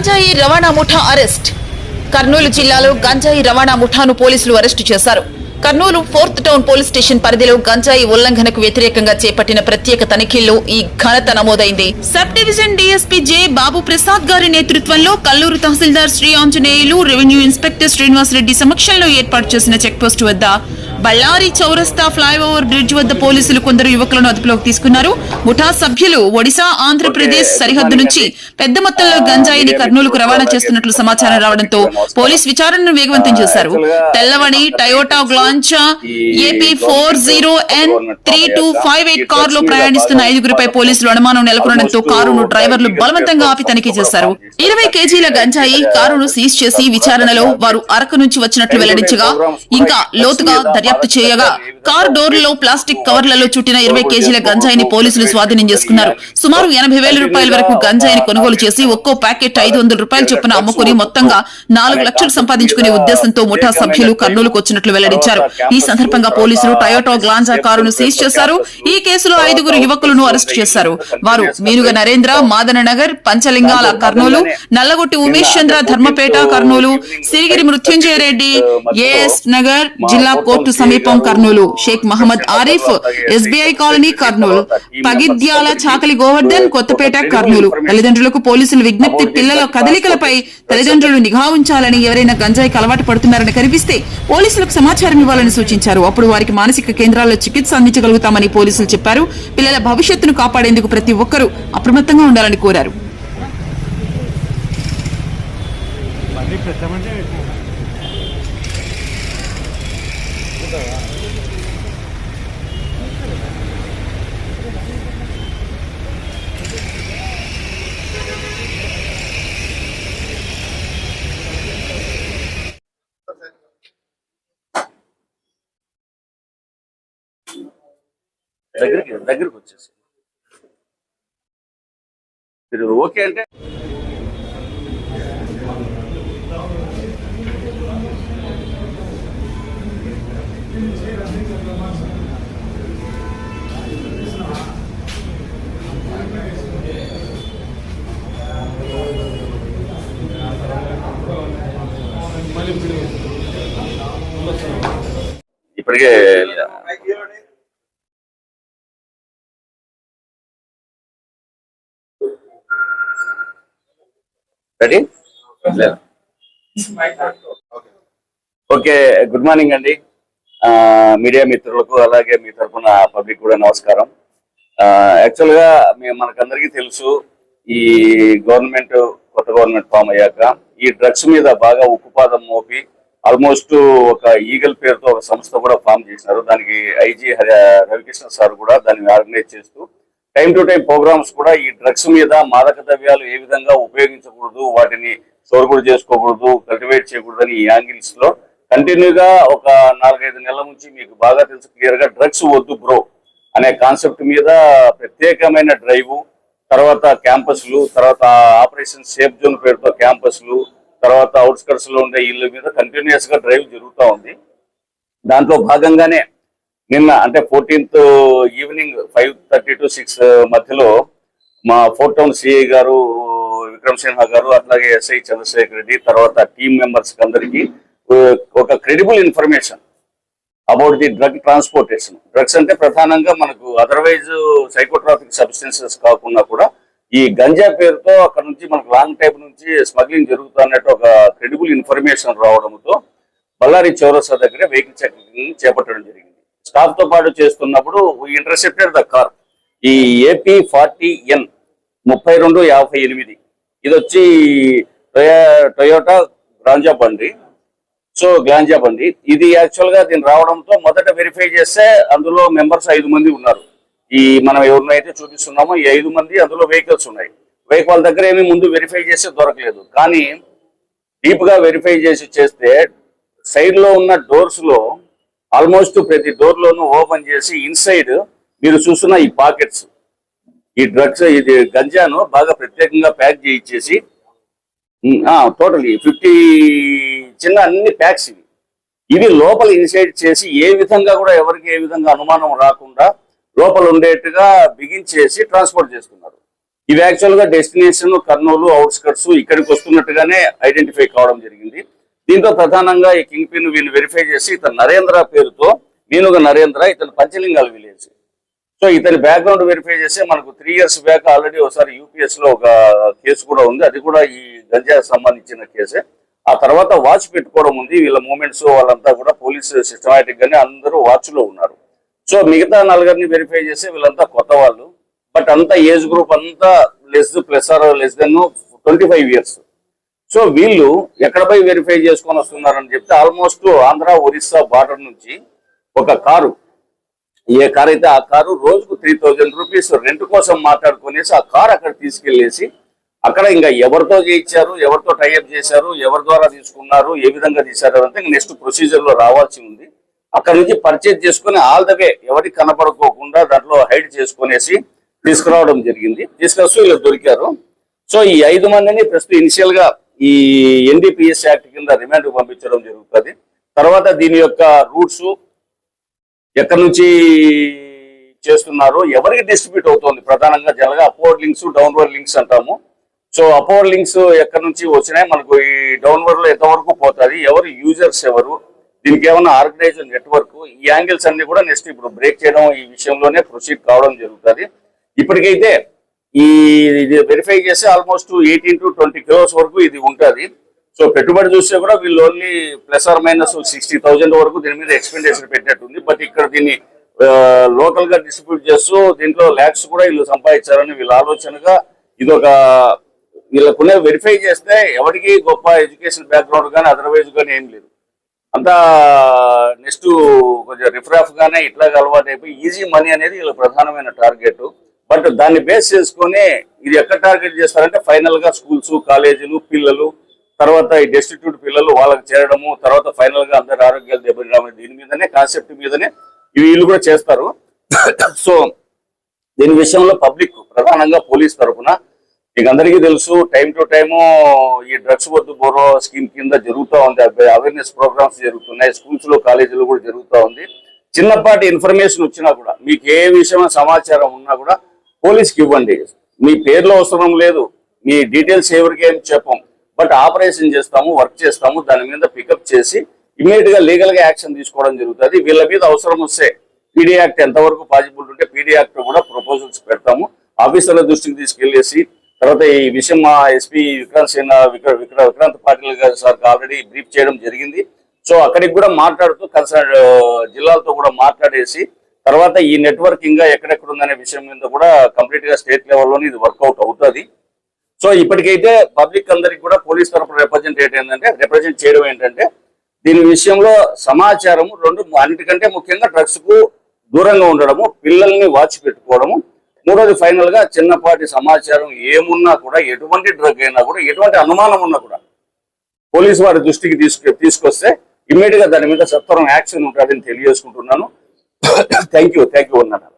గంజాయి రవాణా ముఠా అరెస్ట్. కర్నూలు జిల్లాలో గంజాయి రవాణా ముఠాను పోలీసులు అరెస్టు చేశారు. Kurnool fourth town police station పరిధిలో గంజాయి ఉల్లంఘనకు వ్యతిరేకంగా చేపట్టిన ప్రత్యేక తనిఖీల్లో ఈ ఘనత నమోదైంది. Sub division DSP J Babu Prasad గారి నేతృత్వంలో కల్లూరు తహసీల్దార్ శ్రీ ఆంజనేయులు రెవెన్యూ ఇన్స్పెక్టర్ శ్రీనివాసరెడ్డి సమక్షంలో ఏర్పాటు చేసిన చెక్పోస్టు వద్ద బళ్ళారి చౌరస్తా ఫ్లైఓవర్ బ్రిడ్జ్ వద్ద పోలీసులు కొందరు యువకులను అదుపులోకి తీసుకున్నారు. ముఠా సభ్యులు ఒడిశా ఆంధ్రప్రదేశ్ సరిహద్దు నుంచి పెద్ద మొత్తంలో గంజాయిని కర్నూలుకు రవాణా చేస్తున్నట్లు సమాచారం రావడంతో పోలీస్ విచారణను వేగవంతం చేశారు. తెల్లవని Toyota Glanza AP four zero N three two five eight కార్లో ప్రయాణిస్తున్న ఐదుగురిపై పోలీసులు అనుమానం నెలకొనడంతో కారును డ్రైవర్లు బలవంతంగా ఆపి తనిఖీ చేశారు. ఇరవై కేజీల గంజాయి కారును సీజ్ చేసి విచారణలో వారు అరకు నుంచి వచ్చినట్లు వెల్లడించగా ఇంకా లోతుగా దర్యాప్తు దర్యాప్తు చేయగా కారు డోర్లలో ప్లాస్టిక్ కవర్లలో చుట్టిన ఇరవై కేజీల గంజాయిని పోలీసులు స్వాధీనం చేసుకున్నారు. సుమారు ఎనభై వేల రూపాయల వరకు గంజాయిని కొనుగోలు చేసి ఒక్కో ప్యాకెట్ ఐదు వందల రూపాయల చొప్పున అమ్ముకుని మొత్తంగా నాలుగు లక్షలు సంపాదించుకునే ఉద్దేశంతో ముఠా సభ్యులు కర్నూలుకు వచ్చినట్లు వెల్లడించారు. ఈ సందర్భంగా పోలీసులు టయోటో గ్లాంజా కారును సీజ్ చేశారు. ఈ కేసులో ఐదుగురు యువకులను అరెస్టు చేశారు. వారు మీనుగ నరేంద్ర మాదన నగర్ పంచలింగాల కర్నూలు నల్లగొట్టి ఉమేష్ చంద్ర ధర్మపేట కర్నూలు సిరిగిరి మృత్యుంజయ రెడ్డి ఏఎస్ నగర్ జిల్లా కోర్టు సమీపం Kurnool. Sheikh Mohammed Arif SBI colony Kurnool. పగిద్యాల Chakali Govardhan Kothapeta Kurnool. తల్లిదండ్రులకు పోలీసులు విజ్ఞప్తి పిల్లల కదలికలపై తల్లిదండ్రులు నిఘా ఉంచాలని ఎవరైనా గంజాయికి అలవాటు పడుతున్నారని కనిపిస్తే పోలీసులకు సమాచారం ఇవ్వాలని సూచించారు. అప్పుడు వారికి మానసిక కేంద్రాల్లో చికిత్స అందించగలుగుతామని పోలీసులు చెప్పారు. పిల్లల భవిష్యత్తును కాపాడేందుకు ప్రతి ఒక్కరూ అప్రమత్తంగా ఉండాలని కోరారు. మళ్ళీ పెట్టామంటే దగ్గరికి దగ్గరికి వచ్చేసి మీరు ఓకే అంటే ఇప్పటికే రెడీ ఓకే గుడ్ మార్నింగ్ అండి. మీడియా మిత్రులకు అలాగే మీ తరఫున పబ్లిక్ కూడా నమస్కారం. యాక్చువల్గా యాక్చువల్గా మేము మనకందరికీ తెలుసు ఈ గవర్నమెంట్ కొత్త గవర్నమెంట్ ఫామ్ అయ్యాక ఈ డ్రగ్స్ మీద బాగా ఉక్కుపాదం మోపి ఆల్మోస్ట్ ఒక ఈగల్ పేరుతో ఒక సంస్థ కూడా ఫామ్ చేసినారు దానికి ఐజీ రవికృష్ణ సార్ కూడా దాన్ని ఆర్గనైజ్ చేస్తూ టైం టు టైం ప్రోగ్రామ్స్ కూడా ఈ డ్రగ్స్ మీద మాదక ద్రవ్యాలు ఏ విధంగా ఉపయోగించకూడదు వాటిని సోర్గుడు చేసుకోకూడదు కల్టివేట్ చేయకూడదు అని ఈ యాంగిల్స్లో కంటిన్యూగా ఒక నాలుగైదు నెలల నుంచి మీకు బాగా తెలుసు క్లియర్గా డ్రగ్స్ వద్దు బ్రో అనే కాన్సెప్ట్ మీద ప్రత్యేకమైన డ్రైవ్ తర్వాత క్యాంపస్లు తర్వాత ఆపరేషన్ సేఫ్ జోన్ పేరుతో క్యాంపస్లు తర్వాత అవుట్స్కట్స్లో ఉండే ఇళ్ళ మీద కంటిన్యూస్గా డ్రైవ్ జరుగుతూ ఉంది. దాంట్లో భాగంగానే నిన్న అంటే fourteenth evening five thirty to six మధ్యలో మా ఫోర్ టౌన్ సిఐ గారు విక్రమ్ సిన్హా గారు అట్లాగే ఎస్ఐ చంద్రశేఖర్ రెడ్డి తర్వాత టీమ్ మెంబర్స్ అందరికి ఒక credible information about the drug transportation drugs అంటే ప్రధానంగా మనకు అదర్వైజ్ సైకోట్రాఫిక్ సబ్స్టెన్సెస్ కాకుండా కూడా ఈ గంజా పేరుతో అక్కడ నుంచి మనకు లాంగ్ టైప్ నుంచి స్మగ్లింగ్ జరుగుతున్నట్టు ఒక క్రెడిబుల్ ఇన్ఫర్మేషన్ రావడంతో బళ్ళారి చౌరసా దగ్గర వెహికల్ చెకింగ్ చేపట్టడం జరిగింది. స్టాఫ్తో పాటు చేస్తున్నప్పుడు ఇంటర్సెప్టెడ్ ద కార్ ఈ ఏపీ ఫార్టీ ఎన్ ముప్పై రెండు యాభై ఎనిమిది. ఇది వచ్చి టొయోటా గ్రాంజా బండి. సో గ్లాంజా బండి. ఇది యాక్చువల్గా దీన్ని రావడంతో మొదట వెరిఫై చేస్తే అందులో మెంబర్స్ ఐదు మంది ఉన్నారు. ఈ మనం ఎవరినైతే చూపిస్తున్నామో ఈ ఐదు మంది అందులో వెహికల్స్ ఉన్నాయి. వెహికల్ దగ్గర ఏమి ముందు వెరిఫై చేస్తే దొరకలేదు. కానీ డీప్గా వెరిఫై చేసి చేస్తే సైడ్లో ఉన్న డోర్స్లో ఆల్మోస్ట్ ప్రతి డోర్ లోను ఓపెన్ చేసి ఇన్సైడ్ మీరు చూస్తున్న ఈ పాకెట్స్ ఈ డ్రగ్స్ ఇది గంజాను బాగా ప్రత్యేకంగా ప్యాక్ చేయించేసి టోటలీ ఫిఫ్టీ చిన్న అన్ని ప్యాక్స్ ఇవి. ఇవి లోపల ఇన్సైడ్ చేసి ఏ విధంగా కూడా ఎవరికి ఏ విధంగా అనుమానం రాకుండా లోపల ఉండేట్టుగా బిగించేసి ట్రాన్స్పోర్ట్ చేసుకున్నారు ఇవి యాక్చువల్గా డెస్టినేషన్ కర్నూలు అవుట్స్కట్స్ ఇక్కడికి వస్తున్నట్టుగానే ఐడెంటిఫై కావడం జరిగింది. దీంతో ప్రధానంగా ఈ కింగ్ పిన్ వీళ్ళు వెరిఫై చేసి ఇతను నరేంద్ర పేరుతో మీనుగ నరేంద్ర ఇతను పంచలింగాల విలేజ్. సో ఇతని బ్యాక్గ్రౌండ్ వెరిఫై చేస్తే మనకు త్రీ ఇయర్స్ బ్యాక్ ఆల్రెడీ ఒకసారి యూపీఎస్లో ఒక కేసు కూడా ఉంది. అది కూడా ఈ గంజాకి సంబంధించిన కేసే. ఆ తర్వాత వాచ్ పెట్టుకోవడం ఉంది. వీళ్ళ మూమెంట్స్ వాళ్ళంతా కూడా పోలీస్ సిస్టమేటిక్ గానే అందరూ వాచ్లో ఉన్నారు. సో మిగతా నలుగురిని వెరిఫై చేసి వీళ్ళంతా కొత్త వాళ్ళు. బట్ అంతా ఏజ్ గ్రూప్ అంతా less plus or less than twenty five years so వీళ్ళు ఎక్కడ పోయి వెరిఫై చేసుకొని వస్తున్నారని చెప్తే ఆల్మోస్ట్ ఆంధ్ర ఒరిస్సా బార్డర్ నుంచి ఒక కారు. ఏ కార్ అయితే ఆ కారు రోజుకు త్రీ థౌజండ్ రూపీస్ రెంట్ కోసం మాట్లాడుకునేసి ఆ కార్ అక్కడ తీసుకెళ్ళేసి అక్కడ ఇంకా ఎవరితో చేయించారు ఎవరితో టైఅప్ చేశారు ఎవరి ద్వారా తీసుకున్నారు ఏ విధంగా తీశారు అంటే నెక్స్ట్ ప్రొసీజర్లో రావాల్సి ఉంది. అక్కడి నుంచి పర్చేజ్ చేసుకుని ఆల్ ద వే ఎవరికి కనపడుకోకుండా దాంట్లో హైడ్ చేసుకునేసి తీసుకురావడం జరిగింది. తీసుకొస్తూ వీళ్ళు దొరికారు. సో ఈ ఐదు మందిని ప్రస్తుతం ఇనిషియల్గా ఈ ఎన్డీపీఎస్ యాక్ట్ కింద రిమాండ్ పంపించడం జరుగుతుంది. తర్వాత దీని యొక్క రూట్స్ ఎక్కడి నుంచి చేస్తున్నారు ఎవరికి డిస్ట్రిబ్యూట్ అవుతుంది ప్రధానంగా జనరల్గా అప్వర్డ్ లింక్స్ డౌన్వర్డ్ లింక్స్ అంటాము. సో అప్వర్డ్ లింక్స్ ఎక్కడి నుంచి వచ్చినాయి మనకు ఈ డౌన్వర్డ్లో ఎంతవరకు పోతుంది ఎవరు యూజర్స్ ఎవరు దీనికి ఏమైనా ఆర్గనైజ్డ్ నెట్వర్క్ ఈ యాంగిల్స్ అన్ని కూడా నెక్స్ట్ ఇప్పుడు బ్రేక్ చేయడం ఈ విషయంలోనే ప్రొసీడ్ కావడం జరుగుతుంది. ఇప్పటికైతే ఈ ఇది వెరిఫై చేసి almost eighteen to twenty crores వరకు ఇది ఉంటుంది. సో పెట్టుబడి చూస్తే కూడా వీళ్ళు only plus or minus sixty thousand వరకు దీని మీద ఎక్స్పెండిచర్ పెట్టినట్టుంది. బట్ ఇక్కడ దీన్ని లోకల్గా డిస్ట్రిబ్యూట్ చేస్తూ దీంట్లో ల్యాక్స్ కూడా వీళ్ళు సంపాదించారని వీళ్ళ ఆలోచనగా ఇది ఒక వీళ్ళకునే వెరిఫై చేస్తే ఎవరికి గొప్ప ఎడ్యుకేషన్ బ్యాక్గ్రౌండ్ కానీ అదర్వైజ్ కానీ ఏం లేదు. అంతా నెక్స్ట్ కొంచెం రిఫరాఫ్ గానే ఇట్లా అలవాటు అయిపోయి ఈజీ మనీ అనేది వీళ్ళ ప్రధానమైన టార్గెట్ బట్ దాన్ని బేస్ చేసుకొని ఇది ఎక్కడ టార్గెట్ చేస్తారంటే ఫైనల్గా స్కూల్స్ కాలేజీలు పిల్లలు తర్వాత ఈ డెస్టిట్యూట్ పిల్లలు వాళ్ళకి చేరడము తర్వాత ఫైనల్గా అందరి ఆరోగ్యాలు దెబ్బతినడం దీని మీదనే కాన్సెప్ట్ మీదనే ఇవి వీళ్ళు కూడా చేస్తారు. సో దీని విషయంలో పబ్లిక్ ప్రధానంగా పోలీస్ తరఫున మీకు అందరికీ తెలుసు టైం టు టైము ఈ డ్రగ్స్ వద్దు బోరో స్కీమ్ కింద జరుగుతూ ఉంది. అవేర్నెస్ ప్రోగ్రామ్స్ జరుగుతున్నాయి స్కూల్స్లో కాలేజీలో కూడా జరుగుతూ ఉంది. చిన్నపాటి ఇన్ఫర్మేషన్ వచ్చినా కూడా మీకు ఏ విషయమైన సమాచారం ఉన్నా కూడా పోలీస్కి ఇవ్వండి. మీ పేర్లో అవసరం లేదు మీ డీటెయిల్స్ ఎవరికి ఏం చెప్పం. బట్ ఆపరేషన్ చేస్తాము వర్క్ చేస్తాము దాని మీద పికప్ చేసి ఇమీడియట్గా లీగల్గా యాక్షన్ తీసుకోవడం జరుగుతుంది. వీళ్ళ మీద అవసరం వస్తే పీడీ యాక్ట్ ఎంతవరకు పాసిబుల్ ఉంటే పీడీ యాక్ట్ కూడా ప్రపోజల్స్ పెడతాము. ఆఫీసర్ల దృష్టికి తీసుకెళ్ళేసి తర్వాత ఈ విషయం మా ఎస్పీ విక్రాంత్ సేన విక్ర విక్ర విక్రాంత్ పాటిల్ గారు సార్ ఆల్రెడీ బ్రీఫ్ చేయడం జరిగింది. సో అక్కడికి కూడా మాట్లాడుతూ కన్సర్న్ జిల్లాలతో కూడా మాట్లాడేసి తర్వాత ఈ నెట్వర్క్ ఇంకా ఎక్కడెక్కడ ఉందనే విషయం మీద కూడా కంప్లీట్గా స్టేట్ లెవెల్లోనే ఇది వర్కౌట్ అవుతుంది. సో ఇప్పటికైతే పబ్లిక్ అందరికి కూడా పోలీస్ తరఫున రిప్రజెంటేట్ ఏంటంటే రిప్రజెంట్ చేయడం ఏంటంటే దీని విషయంలో సమాచారం రెండు అన్నిటికంటే ముఖ్యంగా డ్రగ్స్కు దూరంగా ఉండడము పిల్లల్ని వాచ్ పెట్టుకోవడము మూడోది ఫైనల్గా చిన్నపాటి సమాచారం ఏమున్నా కూడా ఎటువంటి డ్రగ్ అయినా కూడా ఎటువంటి అనుమానం ఉన్నా కూడా పోలీసు వారి దృష్టికి తీసుకు తీసుకొస్తే ఇమ్మీడియట్గా దాని మీద సత్వరం యాక్షన్ ఉంటుందని తెలియజేసుకుంటున్నాను. థ్యాంక్ యూ థ్యాంక్ యూ ఉన్నాను